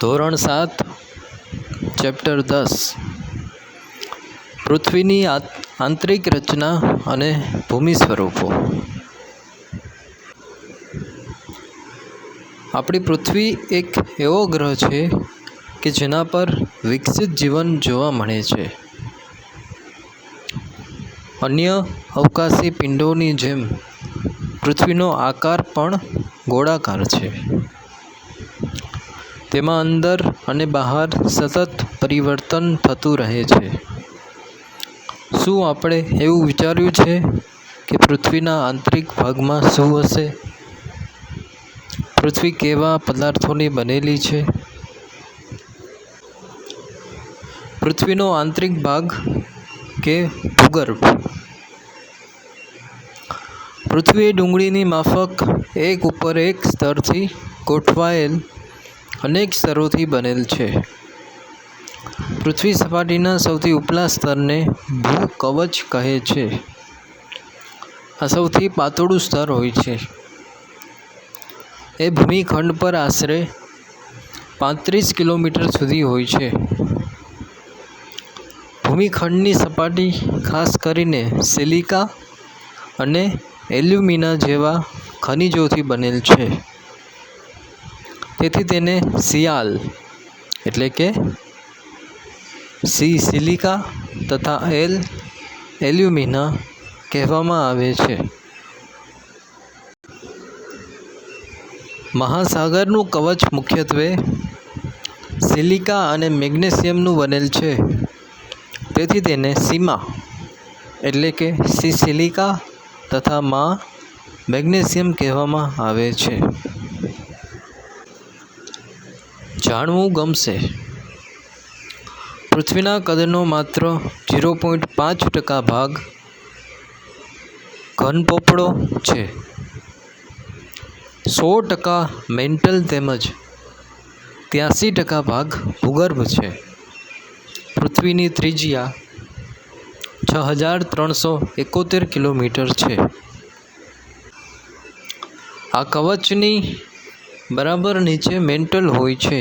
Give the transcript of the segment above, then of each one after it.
ધોરણ સાત, ચેપ્ટર દસ. પૃથ્વીની આંતરિક રચના અને ભૂમિ સ્વરૂપો. આપણી પૃથ્વી એક એવો ગ્રહ છે કે જેના પર વિકસિત જીવન જોવા મળે છે. અન્ય અવકાશી પિંડોની જેમ પૃથ્વીનો આકાર પણ ગોળાકાર છે. તેમાં અંદર અને બહાર સતત પરિવર્તન થતું રહે છે. શું આપણે એવું વિચાર્યું છે કે પૃથ્વીના આંતરિક ભાગમાં શું હશે? પૃથ્વી કેવા પદાર્થોની બનેલી છે? પૃથ્વીનો આંતરિક ભાગ કે ભૂગર્ભ? પૃથ્વી ડુંગળીની માફક એક ઉપર એક સ્તરથી ગોઠવાયેલ અનેક સ્તરોથી બનેલ છે. પૃથ્વી સપાટીના સૌથી ઉપલા સ્તરને ભૂકવચ કહે છે. આ સૌથી પાતળું સ્તર હોય છે. એ ભૂમિખંડ પર આશરે પાંત્રીસ કિલોમીટર સુધી હોય છે. ભૂમિખંડની સપાટી ખાસ કરીને સિલિકા અને એલ્યુમિના જેવા ખનિજોથી બનેલ છે. તેથી તેને સિયાલ એટલે કે સી સિલિકા તથા એલ એલ્યુમિના કહેવામાં આવે છે. મહાસાગરનું કવચ મુખ્યત્વે સિલિકા અને મેગ્નેશિયમનું બનેલ છે. તેથી તેને સીમા એટલે કે સી સિલિકા તથા મા મેગ્નેશિયમ કહેવામાં આવે છે. જાણવું ગમશે. પૃથ્વીના કદનો માત્ર ઝીરો પોઈન્ટ પાંચ ટકા ભાગ ઘનપોપડો છે. સો ટકા મેન્ટલ તેમજ ત્યાસી ટકા ભાગ ભૂગર્ભ છે. પૃથ્વીની ત્રિજ્યા છ હજાર ત્રણસો એકોતેર કિલોમીટર છે. આ કવચની બરાબર નીચે મેન્ટલ હોય છે,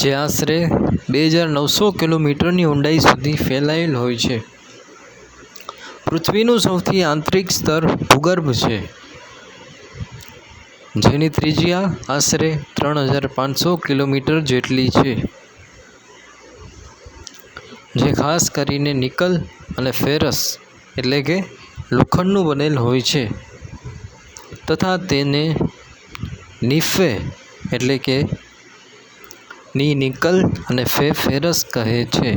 જે આશરે બે હજાર નવસો કિલોમીટરની ઊંડાઈ સુધી ફેલાયેલ હોય છે. પૃથ્વીનું સૌથી આંતરિક સ્તર ભૂગર્ભ છે, જેની ત્રિજ્યા આશરે ત્રણ હજાર પાંચસો કિલોમીટર જેટલી છે, જે ખાસ કરીને નિકલ અને ફેરસ એટલે કે લોખંડનું બનેલ હોય છે, તથા તેને નિફે એટલે કે ની નિકલ અને ફે ફેરસ કહે છે.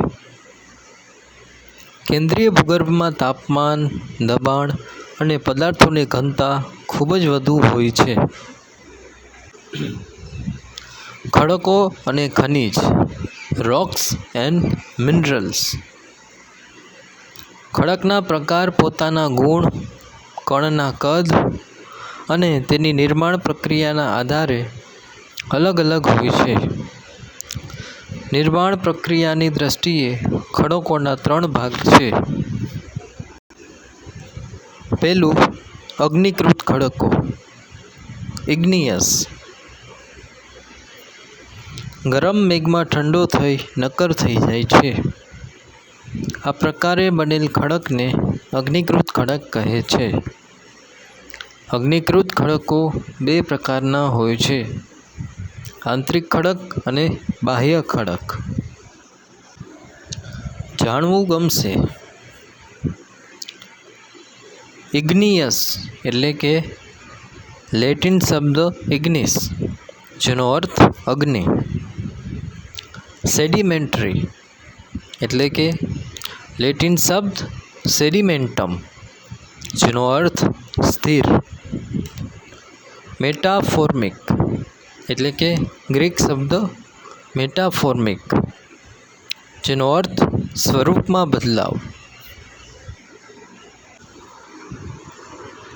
કેન્દ્રીય ભૂગર્ભમાં તાપમાન, દબાણ અને પદાર્થોની ઘનતા ખૂબ જ વધુ હોય છે. ખડકો અને ખનિજ રોક્સ એન્ડ મિનરલ્સ ખડકના પ્રકાર પોતાના ગુણ, કણના કદ અને તેની નિર્માણ પ્રક્રિયાના આધારે અલગ અલગ હોય છે. નિર્માણ પ્રક્રિયાની દ્રષ્ટિએ ખડકોના ત્રણ ભાગ છે. પહેલું, અગ્નિકૃત ખડકો, ઇગ્નિયસ. ગરમ મેઘમાં ઠંડો થઈ, નક્કર થઈ જાય છે. આ પ્રકારે બનેલ ખડકને અગ્નિકૃત ખડક કહે છે. અગ્નિકૃત ખડકો બે પ્રકારના હોય છે. આંતરિક ખડક અને બાહ્ય ખડક. જાણવું ગમશે. ઇગ્નિયસ એટલે કે લેટિન શબ્દ ઇગ્નિસ, જેનો અર્થ અગ્નિ. સેડિમેન્ટરી એટલે કે લેટિન શબ્દ સેડિમેન્ટમ, જેનો અર્થ સ્થિર. મેટાફોર્મિક એટલે કે ગ્રીક શબ્દ મેટાફોર્મિક જેનો અર્થ સ્વરૂપમાં બદલાવ.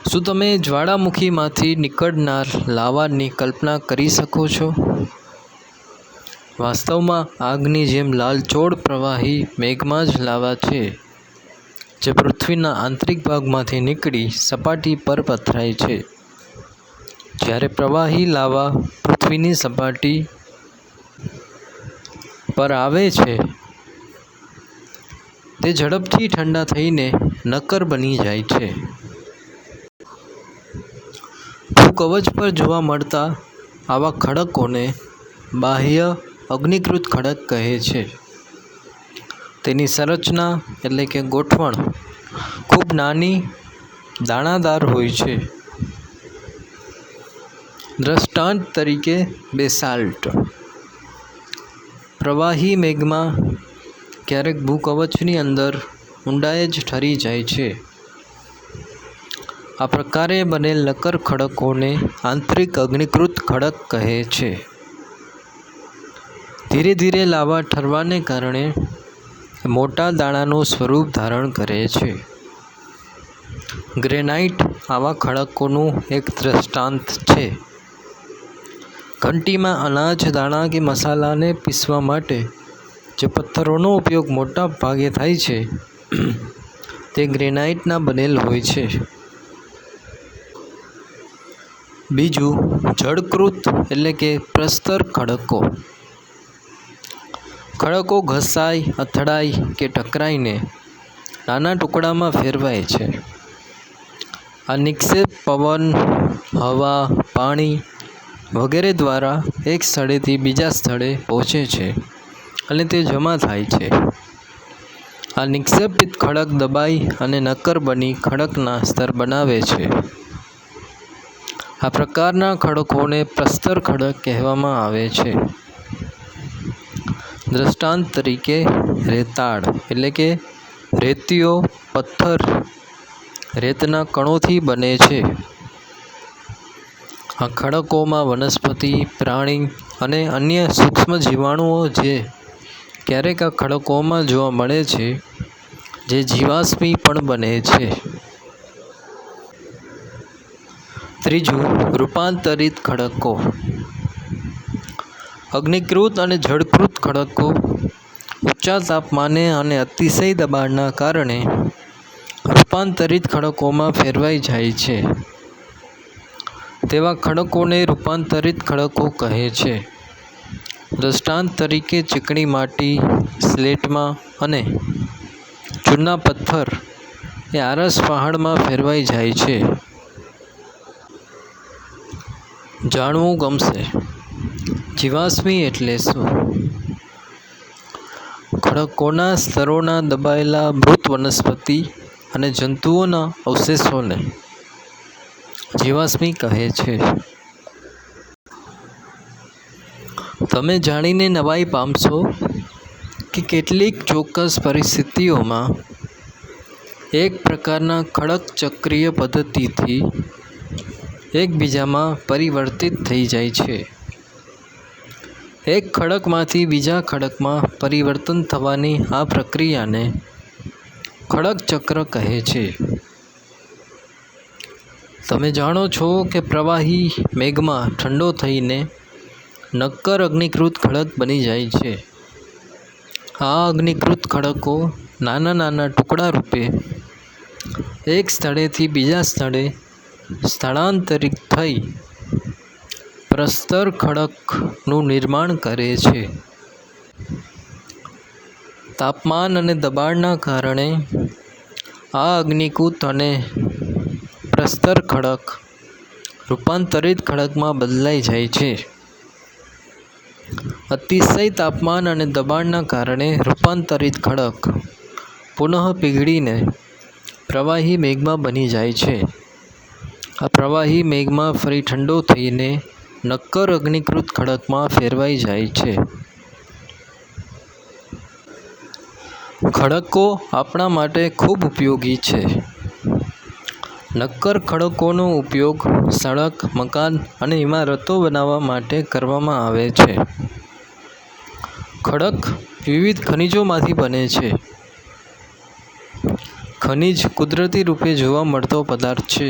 શું તમે જ્વાળામુખીમાંથી નીકળનાર લાવાની કલ્પના કરી શકો છો? વાસ્તવમાં આગની જેમ લાલચોળ પ્રવાહી મેઘમાં જ લાવા છે, જે પૃથ્વીના આંતરિક ભાગમાંથી નીકળી સપાટી પર પથરાય છે. જ્યારે પ્રવાહી લાવા પૃથ્વીની સપાટી પર આવે છે, તે ઝડપથી ઠંડા થઈને નક્કર બની જાય છે. ભૂકવચ પર જોવા મળતા આવા ખડકોને બાહ્ય અગ્નિકૃત ખડક કહે છે. તેની સંરચના એટલે કે ગોઠવણ ખૂબ નાની, દાણાદાર હોય છે. દ્રષ્ટાંત તરીકે બેસાલ્ટ. પ્રવાહી મેઘમાં ક્યારેક ભૂકવચની અંદર ઊંડાએ જ ઠરી જાય છે. આ પ્રકારે બનેલ નક્કર ખડકોને આંતરિક અગ્નિકૃત ખડક કહે છે. ધીરે ધીરે લાવા ઠરવાને કારણે મોટા દાણાનું સ્વરૂપ ધારણ કરે છે. ગ્રેનાઇટ આવા ખડકોનું એક દૃષ્ટાંત છે. ઘંટીમાં અનાજ, દાણા કે મસાલાને પીસવા માટે જે પથ્થરોનો ઉપયોગ મોટા ભાગે થાય છે, તે ગ્રેનાઇટના બનેલ હોય છે. બીજું, જળકૃત એટલે કે પ્રસ્તર ખડકો. ખડકો ઘસાય અથડાય કે ટકરાઈને નાના ટુકડામાં ફેરવાય છે. આ નિક્ષેપ પવન, હવા, પાણી વગેરે દ્વારા એક સ્થળેથી બીજા સ્થળે પહોંચે છે અને તે જમા થાય છે. આ નિક્ષેપિત ખડક દબાઈ અને નક્કર બની ખડકના સ્તર બનાવે છે. આ પ્રકારના ખડકોને પ્રસ્તર ખડક કહેવામાં આવે છે. દ્રષ્ટાંત તરીકે રેતાળ એટલે કે રેતીઓ પથ્થર રેતના કણોથી બને છે. આ ખડકોમાં વનસ્પતિ, પ્રાણી અને અન્ય સૂક્ષ્મ જીવાણુઓ જે ક્યારેક આ ખડકોમાં જોવા મળે છે, જે જીવાશ્મી પણ બને છે. ત્રીજું, રૂપાંતરિત ખડકો. અગ્નિકૃત અને જળકૃત ખડકો ઊંચા તાપમાને અને અતિશય દબાણના કારણે રૂપાંતરિત ખડકોમાં ફેરવાઈ જાય છે. તેવા ખડકોને રૂપાંતરિત ખડકો કહે છે. દૃષ્ટાંત તરીકે ચીકણી માટી, સ્લેટમાં અને ચૂના પથ્થર એ આરસ પહાડમાં ફેરવાઈ જાય છે. જાણવું ગમશે. જીવાશ્મી એટલે શું? ખડકોના સ્તરોના દબાયેલા મૃત વનસ્પતિ અને જંતુઓના અવશેષોને જીવાશ્મી કહે છે, તમે જાણીને નવાઈ પામશો કે કેટલીક ચોક્કસ પરિસ્થિતિઓમાં એક પ્રકારના ખડક ચક્રીય પદ્ધતિથી એકબીજામાં પરિવર્તિત થઈ જાય છે. એક ખડકમાંથી બીજા ખડકમાં પરિવર્તન થવાની આ પ્રક્રિયાને ખડક ચક્ર કહે છે. તમે જાણો છો કે પ્રવાહી મેઘમાં ઠંડો થઈને નક્કર અગ્નિકૃત ખડક બની જાય છે. આ અગ્નિકૃત ખડકો નાના નાના ટુકડા રૂપે એક સ્થળેથી બીજા સ્થળે સ્થળાંતરિત થઈ પ્રસ્તર ખડકનું નિર્માણ કરે છે. તાપમાન અને દબાણના કારણે આ અગ્નિકૃત અને પ્રસ્તર ખડક રૂપાંતરિત ખડકમાં બદલાઈ જાય છે. અતિશય તાપમાન અને દબાણના કારણે રૂપાંતરિત ખડક પુનઃ પીગળીને પ્રવાહી મેઘમાં બની જાય છે. આ પ્રવાહી મેઘમાં ફરી ઠંડો થઈને નક્કર અગ્નિકૃત ખડકમાં ફેરવાઈ જાય છે. ખડકો આપણા માટે ખૂબ ઉપયોગી છે. નક્કર ખડકોનો ઉપયોગ સડક, મકાન અને ઇમારતો બનાવવા માટે કરવામાં આવે છે. ખડક વિવિધ ખનિજોમાંથી બને છે. ખનિજ કુદરતી રૂપે જોવા મળતો પદાર્થ છે,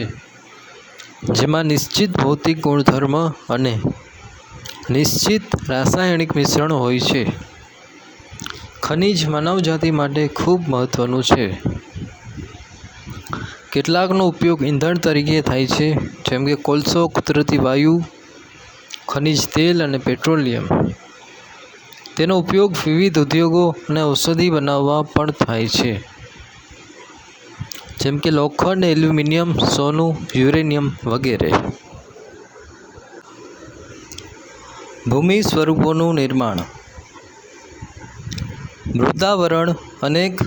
જેમાં નિશ્ચિત ભૌતિક ગુણધર્મ અને નિશ્ચિત રાસાયણિક મિશ્રણ હોય છે. ખનિજ માનવજાતિ માટે ખૂબ મહત્ત્વનું છે. કેટલાકનો ઉપયોગ ઈંધણ તરીકે થાય છે, જેમ કે કોલસો, કુદરતી વાયુ, ખનિજ તેલ અને પેટ્રોલિયમ. તેનો ઉપયોગ વિવિધ ઉદ્યોગો અને ઔષધિ બનાવવા પણ થાય છે. જેમ કે લોખંડ, એલ્યુમિનિયમ, સોનું, યુરેનિયમ વગેરે. ભૂમિ સ્વરૂપોનું નિર્માણ. મૃદાવરણ અનેક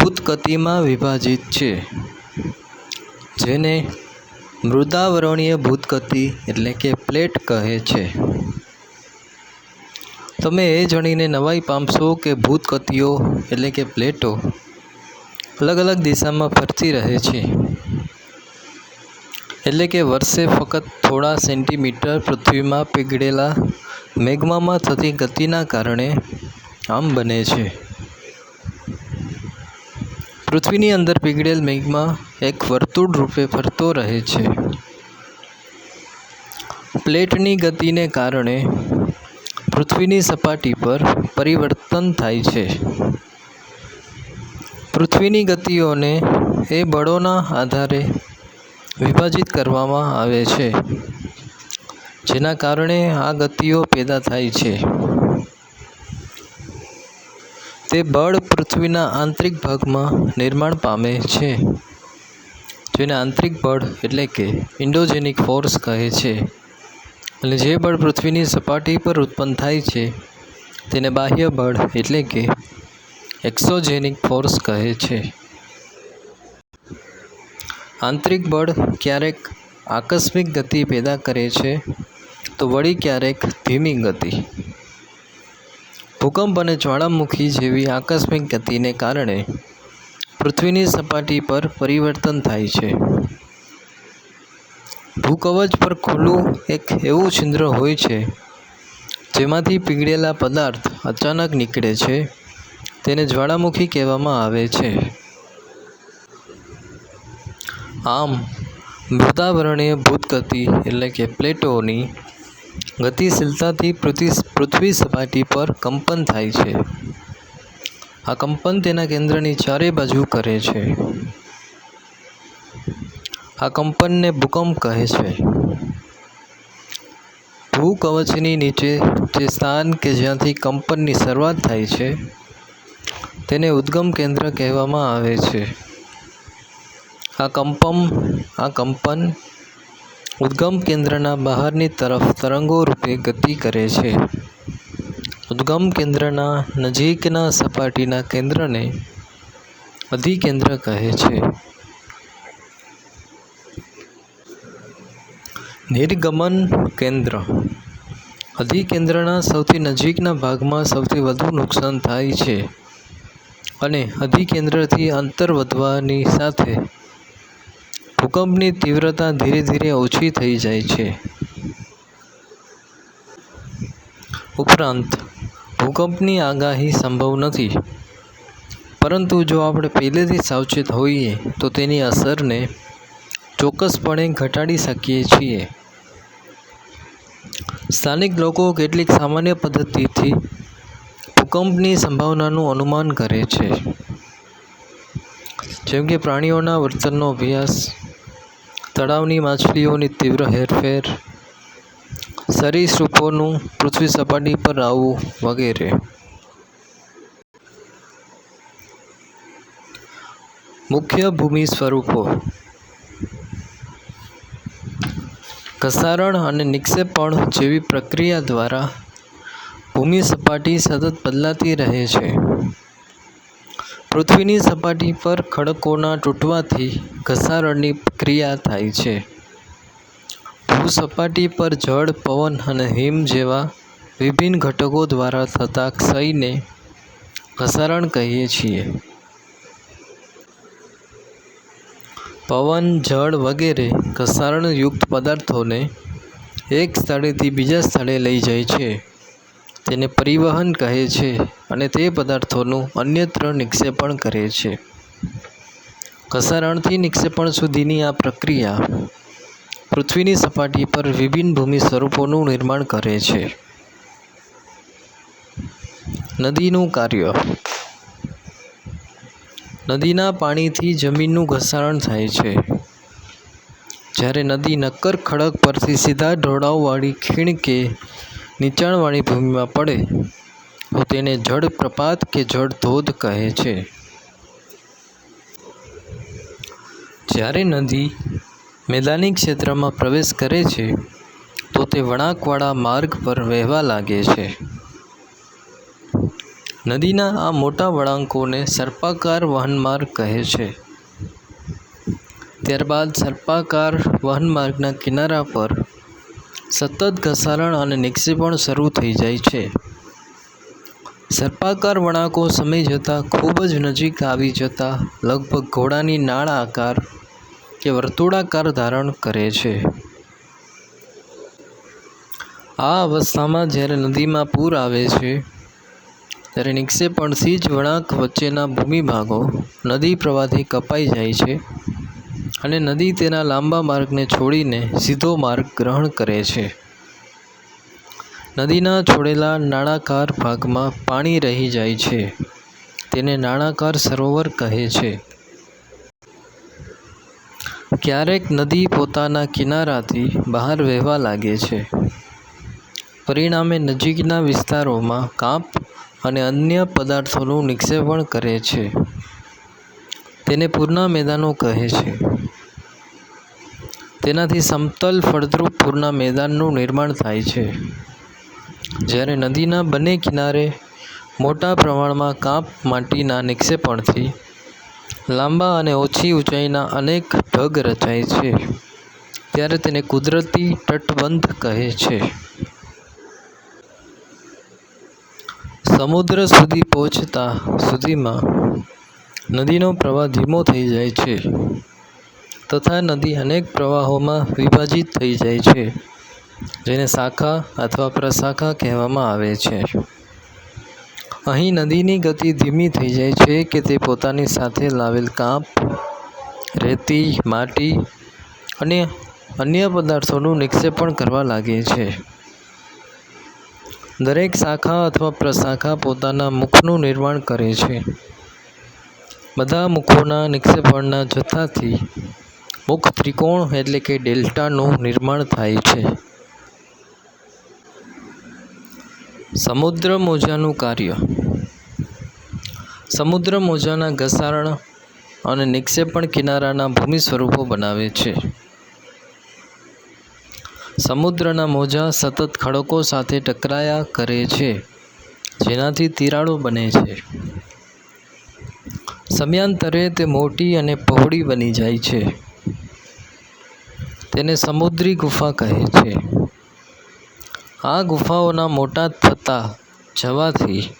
ભૂતગતિમાં વિભાજિત છે. જેને મૃદાવરણીય ભૂતકતિ એટલે કે પ્લેટ કહે છે. તમે એ જાણીને નવાઈ પામશો કે ભૂતકતિઓ એટલે કે પ્લેટો અલગ અલગ દિશામાં ફરતી રહે છે. એટલે કે વર્ષે ફક્ત થોડા સેન્ટીમીટર પૃથ્વીમાં પીગળેલા મેઘમામાં થતી ગતિના કારણે આમ બને છે. પૃથ્વીની અંદર પીગળેલ મેઘમાં એક વર્તુળ રૂપે ફરતો રહે છે. પ્લેટની ગતિને કારણે પૃથ્વીની સપાટી પર પરિવર્તન થાય છે. પૃથ્વીની ગતિઓને એ બળોના આધારે વિભાજિત કરવામાં આવે છે, જેના કારણે આ ગતિઓ પેદા થાય છે. તે બળ પૃથ્વીના આંતરિક ભાગમાં નિર્માણ પામે છે. જેને આંતરિક બળ એટલે કે ઇન્ડોજેનિક ફોર્સ કહે છે. અને જે બળ પૃથ્વીની સપાટી પર ઉત્પન્ન થાય છે, તેને બાહ્ય બળ એટલે કે એક્સોજેનિક ફોર્સ કહે છે. આંતરિક બળ ક્યારેક આકસ્મિક ગતિ પેદા કરે છે, તો વળી ક્યારેક ધીમી ગતિ. ભૂકંપ અને જ્વાળામુખી જેવી આકસ્મિક ગતિને કારણે પૃથ્વીની સપાટી પર પરિવર્તન થાય છે. ભૂકવચ પર ખુલ્લું એક એવું છિદ્ર હોય છે, જેમાંથી પીગળેલા પદાર્થ અચાનક નીકળે છે, તેને જ્વાળામુખી કહેવામાં આવે છે. આમ, મૃદાવરણીય ભૂતગતિ એટલે કે પ્લેટોની ગતિશીલતાથી પૃથ્વી પૃથ્વી સપાટી પર કંપન થાય છે. આ કંપન તેના કેન્દ્રની ચારે બાજુ કરે છે. આ કંપનને ભૂકંપ કહે છે. ભૂકવચની નીચે જે સ્થાન કે જ્યાંથી કંપનની શરૂઆત થાય છે, તેને ઉદ્ગમ કેન્દ્ર કહેવામાં આવે છે. આ કંપન આ કંપન ઉદ્ગમ કેન્દ્રના બહારની તરફ તરંગો રૂપે ગતિ કરે છે. ઉદ્ગમ કેન્દ્રના નજીકના સપાટીના કેન્દ્રને અધિકેન્દ્ર કહે છે. નિર્ગમન કેન્દ્ર. અધિકેન્દ્રના સૌથી નજીકના ભાગમાં સૌથી વધુ નુકસાન થાય છે અને અધિકેન્દ્રથી અંતર વધવાની સાથે ભૂકંપની તીવ્રતા ધીરે ધીરે ઓછી થઈ જાય છે. ઉપરાંત ભૂકંપની આગાહી સંભવ નથી. પરંતુ જો આપણે પહેલેથી સાવચેત હોઈએ, તો તેની અસરને ચોક્કસપણે ઘટાડી શકીએ છીએ. સ્થાનિક લોકો કેટલીક સામાન્ય પદ્ધતિથી ભૂકંપની સંભાવનાનું અનુમાન કરે છે. જેમ કે પ્રાણીઓના વર્તનનો અભ્યાસ, તળાવની માછલીઓની તીવ્ર હેરફેર સરીસૃપોનું પૃથ્વી સપાટી પર આવવું વગેરે. મુખ્ય ભૂમિ સ્વરૂપો. ઘસારણ અને નિક્ષેપણ જેવી પ્રક્રિયા દ્વારા ભૂમિ સપાટી સતત બદલાતી રહે છે. પૃથ્વીની સપાટી પર ખડકોના તૂટવાથી ઘસારણની ક્રિયા થાય છે. ભૂસપાટી પર જળ, પવન અને હિમ જેવા વિભિન્ન ઘટકો દ્વારા થતા ક્ષયને ઘસારણ કહીએ છીએ. પવન, જળ વગેરે ઘસારણયુક્ત પદાર્થોને એક સ્થળેથી બીજા સ્થળે લઈ જાય છે. તેને પરિવહન કહે છે અને તે પદાર્થોનું અન્યત્ર નિક્ષેપણ કરે છે. ઘસારણથી નિક્ષેપણ સુધીની આ પ્રક્રિયા પૃથ્વીની સપાટી પર વિભિન્ન ભૂમિ સ્વરૂપોનું નિર્માણ કરે છે. નદીનું કાર્ય. નદીના પાણીથી જમીનનું ઘસારણ થાય છે. જ્યારે નદી નક્કર ખડક પરથી સીધા ઢોળાવવાળી ખીણ કે નીચાણવાળી ભૂમિમાં પડે, તો તેને જળ પ્રપાત કે જળ ધોધ કહે છે. જ્યારે નદી મેદાની ક્ષેત્રમાં પ્રવેશ કરે છે, તો તે વળાંકવાળા માર્ગ પર વહેવા લાગે છે. નદીના આ મોટા વળાંકોને સર્પાકાર વહનમાર્ગ કહે છે. ત્યારબાદ સર્પાકાર વહનમાર્ગના કિનારા પર સતત ઘસારણ અને નિક્ષેપણ શરૂ થઈ જાય છે. સર્પાકાર વળાંકો સમય જતાં ખૂબ જ નજીક આવી જતાં લગભગ ઘોડાની નાળ આકાર કે વર્તુળાકાર ધારણ કરે છે. આ અવસ્થામાં જ્યારે નદીમાં પૂર આવે છે, ત્યારે નિક્ષેપણથી જ વળાંક વચ્ચેના ભૂમિભાગો નદી પ્રવાહથી કપાઈ જાય છે અને નદી તેના લાંબા માર્ગને છોડીને સીધો માર્ગ ગ્રહણ કરે છે. નદીના છોડેલા નાળાકાર ભાગમાં પાણી રહી જાય છે. તેને નાળાકાર સરોવર કહે છે. ક્યારેક નદી પોતાના કિનારાથી બહાર વહેવા લાગે છે. પરિણામે નજીકના વિસ્તારોમાં કાંપ અને અન્ય પદાર્થોનું નિક્ષેપણ કરે છે. તેને પૂરના મેદાનો કહે છે. તેનાથી સમતલ ફળદ્રુપ પૂરના મેદાનનું નિર્માણ થાય છે. જ્યારે નદીના બંને કિનારે મોટા પ્રમાણમાં કાંપ માટીના નિક્ષેપણથી લાંબા અને ઓછી ઊંચાઈના અનેક ઢગ રચાય છે. ત્યારે તેને કુદરતી તટબંધ કહે છે. સમુદ્ર સુધી પહોંચતા સુધીમાં નદીનો પ્રવાહ ધીમો થઈ જાય છે તથા નદી અનેક પ્રવાહોમાં વિભાજિત થઈ જાય છે, જેને શાખા અથવા પ્રશાખા કહેવામાં આવે છે. અહીં નદીની ગતિ ધીમી થઈ જાય છે કે તે પોતાની સાથે લાવેલ કાંપ, રેતી, માટી અને અન્ય પદાર્થોનું નિક્ષેપણ કરવા લાગે છે. દરેક શાખા અથવા પ્રશાખા પોતાના મુખનું નિર્માણ કરે છે. બધા મુખોના નિક્ષેપણના જથ્થાથી મુખ ત્રિકોણ એટલે કે ડેલ્ટાનું નિર્માણ થાય છે. સમુદ્ર મોજાનું કાર્ય. સમુદ્ર મોજાના ઘસારણ અને નિક્ષેપણ કિનારાના ભૂમિ સ્વરૂપો બનાવે છે. સમુદ્રના મોજા સતત ખડકો સાથે ટકરાયા કરે છે, જેનાથી તિરાડો બને છે. સમયાંતરે તે મોટી અને પહોળી બની જાય છે. તેને સમુદ્રી ગુફા કહે છે. આ ગુફાઓના મોટા થતા જવાથી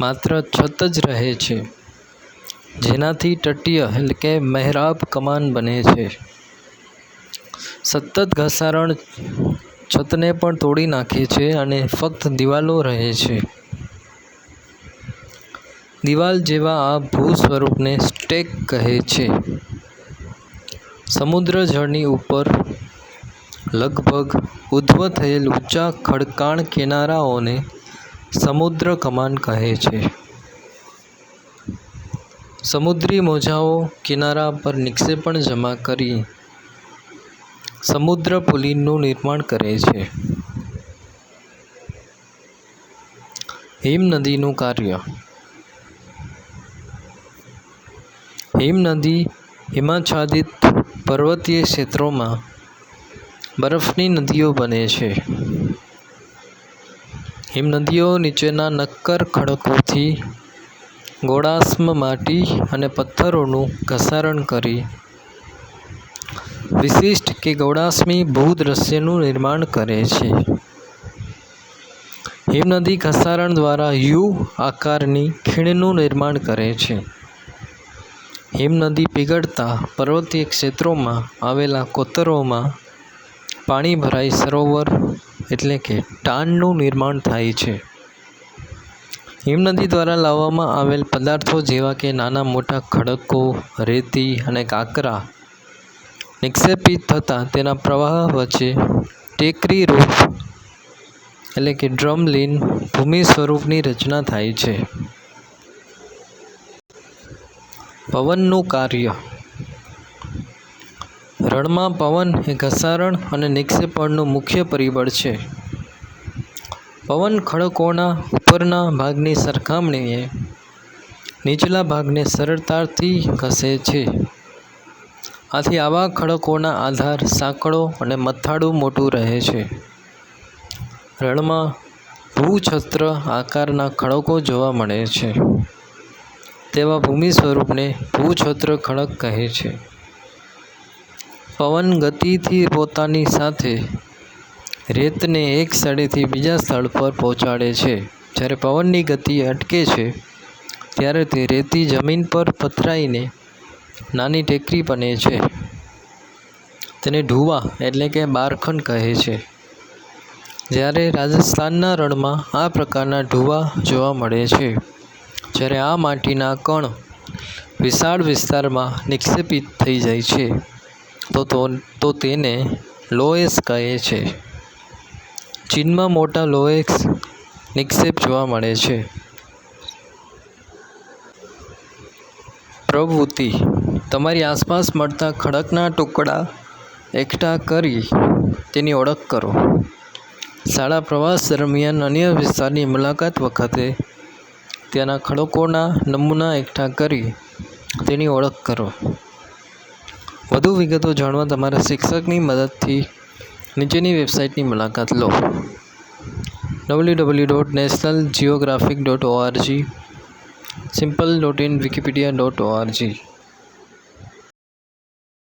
માત્ર છત જ રહે છે. જેનાથી તટીય એટલે કે મહેરાબ કમાન બને છે. સતત ઘસારણ છતને પણ તોડી નાખે છે અને ફક્ત દિવાલો રહે છે. દિવાલ જેવા આ ભૂ સ્વરૂપને સ્ટેક કહે છે. સમુદ્ર જળની ઉપર લગભગ ઉદ્ધવ થયેલ ઊંચા ખડકાણ કિનારાઓને સમુદ્ર કમાન કહે છે. સમુદ્રી મોજાઓ કિનારા પર નિક્ષેપણ જમા કરી સમુદ્ર પુલિનનું નિર્માણ કરે છે. હિમનદીનું કાર્ય. હિમનદી હિમાચ્છાદિત પર્વતીય ક્ષેત્રોમાં બરફની નદીઓ બને છે. હિમનદીઓ નીચેના નક્કર ખડકોથી ગોળાસ્મ માટી અને પથ્થરોનું ઘસારણ કરી વિશિષ્ટ કે ગૌડાસ્મી ભૂદ્રશ્યનું નિર્માણ કરે છે. હિમનદી ઘસારણ દ્વારા યુ આકારની ખીણનું નિર્માણ કરે છે. હિમનદી પીગળતા પર્વતીય ક્ષેત્રોમાં આવેલા કોતરોમાં પાણી ભરાઈ સરોવર એટલે કે ટાનનું નિર્માણ થાય છે. હિમનદી દ્વારા લાવવામાં આવેલ પદાર્થો જેવા કે નાના મોટા ખડકો, રેતી અને કાંકરા નિક્ષેપિત થતાં તેના પ્રવાહ વચ્ચે ટેકરી રૂપ એટલે કે ડ્રમલીન ભૂમિ સ્વરૂપની રચના થાય છે. પવનનું કાર્ય રણમાં પવન એ ઘસારણ અને નિક્ષેપણનું મુખ્ય પરિબળ છે. પવન ખડકોના ઉપરના ભાગની સરખામણીએ નીચલા ભાગને સરળતાથી ઘસે છે. આથી આવા ખડકોના આધાર સાંકડો અને મથાળું મોટું રહે છે. રણમાં ભૂછત્ર આકારના ખડકો જોવા મળે છે. તેવા ભૂમિ સ્વરૂપને ભૂછત્ર ખડક કહે છે. પવન ગતિથી પોતાની સાથે રેતને એક સ્થળેથી બીજા સ્થળ પર પહોંચાડે છે. જ્યારે પવનની ગતિ અટકે છે, ત્યારે તે રેતી જમીન પર પથરાઈને નાની ટેકરી બને છે. તેને ઢૂવા એટલે કે બારખંડ કહે છે. જ્યારે રાજસ્થાનના રણમાં આ પ્રકારના ઢૂવા જોવા મળે છે, જ્યારે આ માટીના કણ વિશાળ વિસ્તારમાં નિક્ષેપિત થઈ જાય છે. તો તો તેને લોએસ કહે છે. ચીનમાં મોટા લોએસ નિક્ષેપ જોવા મળે છે. પ્રવૃત્તિ. તમારી આસપાસ મળતા ખડકના ટુકડા એકઠા કરી તેની ઓળખ કરો. શાળા પ્રવાસ દરમિયાન અન્ય વિસ્તારની મુલાકાત વખતે ત્યાંના ખડકોના નમૂના એકઠા કરી તેની ઓળખ કરો. વધુ વિગતો જાણવા તમારા શિક્ષકની મદદથી નીચેની વેબસાઇટની મુલાકાત લો. W W dot National Geographic dot O R G simple dot in Wikipedia dot O R G